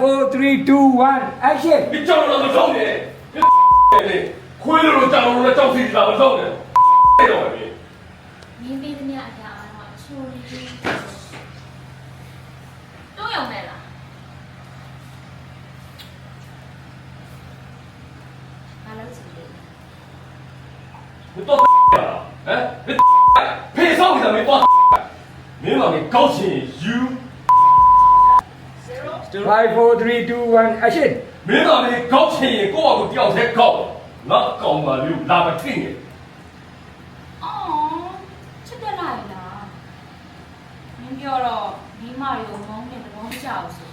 4 3 2 1 action 你ကြောက်တော့မကြောက်နဲ့你ခွေးလို့ကြောက်လို့ကြောက်စီတာမကြောက်နဲ့အဲ့တော့ပြီ မင်းပေးသမျှအရာအားတော့အချိုးလေးတော့ရောက်မယ်လားဘာလို့စီလဲ 你到哎，你配上你没挂，明晚你高兴 you， 5 4 3 2 1 action 明晚你高兴过个吊才高，那高嘛就拉不停的。 အော်ချစ်တယ်လိုက်လားမင်းပြောတော့ဒီမရုံငုံးနဲ့သဘောမကျဘူးဆို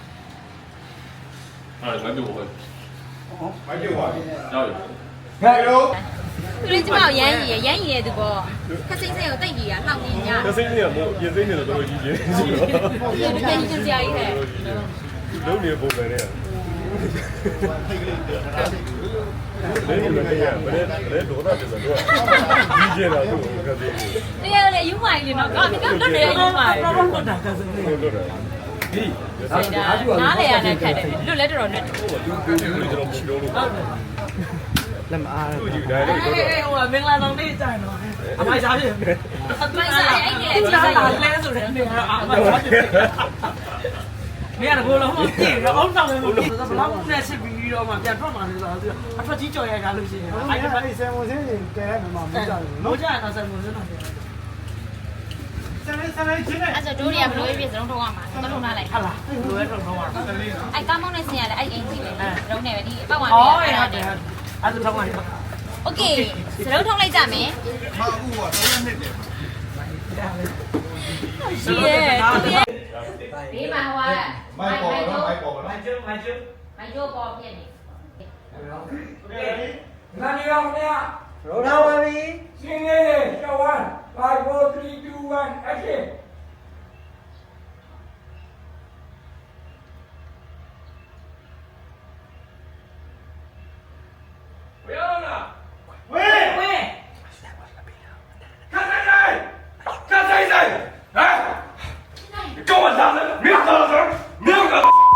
哎，那就我，买酒啊！加油！加油！ သူလေးကျမကိုရမ်းရည်ရရမ်းရည်တဲ့သူပေါ့ခက်စိမ့်စိမ့်ကိုတိတ်ကြီးတာလှောက်နေည 这声音也没，也声音都都已经是了， ဒီလိုပြန်ကြီးကြကြီးဟဲ့ လုံးနေပုံပဲလေလေးနေတယ်ဗျာဘယ်လဲဒေါသတယ်ဆိုတော့ကြီးကျယ်တာသူ့ကိုကတည်းကတရားလေယူမိုင်လေနော်ကောင်းပြီကောင်းလွတ်နေရယူမိုင်တော့တော့တာကစနေလွတ်တာဒီနားလေရတဲ့ခက်တယ်လွတ်လဲတော်တော်နဲ့လူကိုယ်ကိုကျွန်တော်ချီလို့လို့လက်မအားရဘူးဒါလည်းတော့ဟိုမင်္ဂလာဆောင်လေးကြိုင်တော့အမိုက်စားပြင်အမိုက်စားအဲ့ဒီလေလာလဲဆိုတဲ့နေရာအမိုက်စားပြင် မင်းကတော့လုံးဝပြည့်ရောအောင်းတောင်းနေလို့ဆိုတော့ဘလောက်နဲ့ဆစ်ပြီးတော့မှပြန်ထွက်မှလည်းဆိုတော့အထွက်ကြီးကြော်ရရလို့ရှိရင်အဲ့ဒီမှာဆယ်မွန်စင်းတွေတဲရမှာမဟုတ်ကြဘူးနော်မဟုတ်ကြရင်တော့ဆယ်မွန်စင်းတော့ဆယ်လေးဆယ်လေးချင်းနဲ့အဲ့ဒါတို့တွေကဘလို့ပြည့်စုံထုံးရမှာသလုံးထားလိုက်ဟုတ်လားဘလို့ထုံးထုံးရမှာအဲ့ကားမောင်းနဲ့ဆင်ရတယ်အဲ့အိမ်ကြီးလေရုံးနေပဲဒီအပတ်ဝါနေရတယ်ဟုတ်တယ်အဲ့ဒါထုံးပါလေโอเคစလုံးထုံးလိုက်ကြမယ်မဟုတ်ဘူးက3နှစ်တယ်ရှိရဲ့ tí mà hòa mai cò đó mai cò đó. Mai chứ, mai chứ, mai chưa cò kia nhỉ là đi. Đâu nha? Rồi đâu em đi xin nghe cho anh. five four three two one. Action. Go on, Dazza! 没有打的，没有个，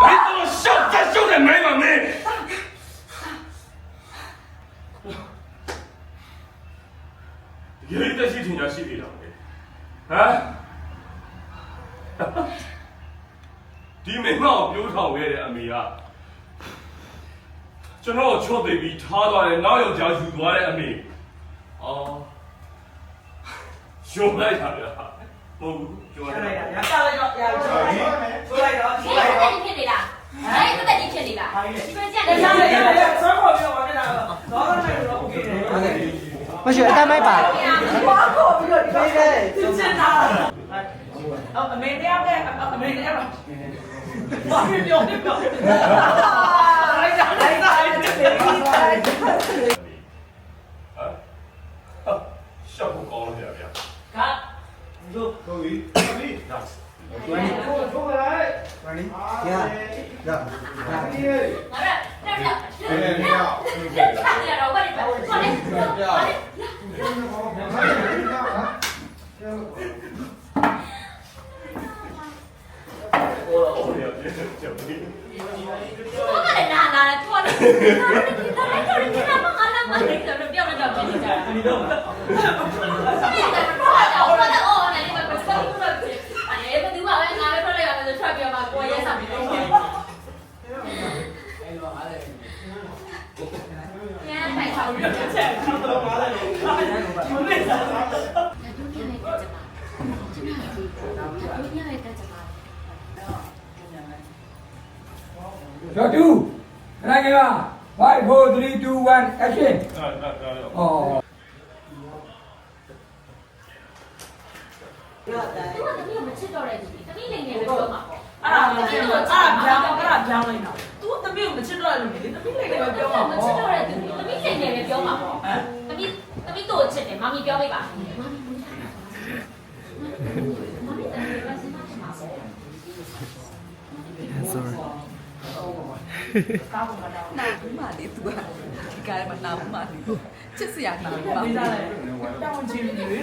你怎么笑？这笑的没完没？有一个事情要细里的，啊？ဒီမိမကိုပြောထောင်ခဲ့တဲ့အမေကကျွန်တော်ချော့သိပြီးထားသွားတယ်နောက်ယောက်ျားယူသွားတဲ့အမေအော်ရှုံးလိုက်တာဗျာ 哎，不在你群里了，哎，不在你群里了，你快下来！哎， ည့်ချက်ပြီးဘာလဲနာနာထွားနေတယ်ဒါလည်းဒါလည်းဒါမှငါလာမနေတယ်ပြောနေတော့ဖြစ်နေကြတာဒီတော့ဆက်ရတယ်ဘာလဲဟိုတော့အော်နေမှာပတ်စပ်ဘူးလို့အဲ့ဘယ်သူမှလည်းငါလည်းထွက်လိုက်ရမယ်ဆို ထွက်ပြမှာကိုရဲဆောင်ပြီးတော့ညတိုင်ဆောင်ပြီးတော့ချက်တော့ပါလေဒီနေ့စားဒုညရဲ့တက်ကြပါဒုညရဲ့တက်ကြပါရှောင်း2ခဏကြီးပါ5 4 3 2 1 action အာဒါဒါတော့အော်သူကတမီးမချစ်တော့တဲ့ သူတမီးနေနေပဲပြောမှာပေါ့အဲ့ဒါလည်းအဲ့ဒါပြောင်းအဲ့ဒါပြောင်းလိုက်တာ तू တမီးကိုမချစ်တော့လို့လေတမီးလေးလည်းပြောမှာမပေါ့ချစ်တော့တဲ့သူတမီးနေနေပဲပြောမှာပေါ့တမီးတမီးတို့ချစ်တယ်မမီပြောပေးပါမမီမမီတမီးကစမချင်ပါပေါ့ကားပေါ်မှာတော့နာဘူးမာလေးသူကဒီကားမှာနာဘူးမာလေးချစ်စရာနာဘူးပါပေးစားတယ်တောင်းချင်နေပြီ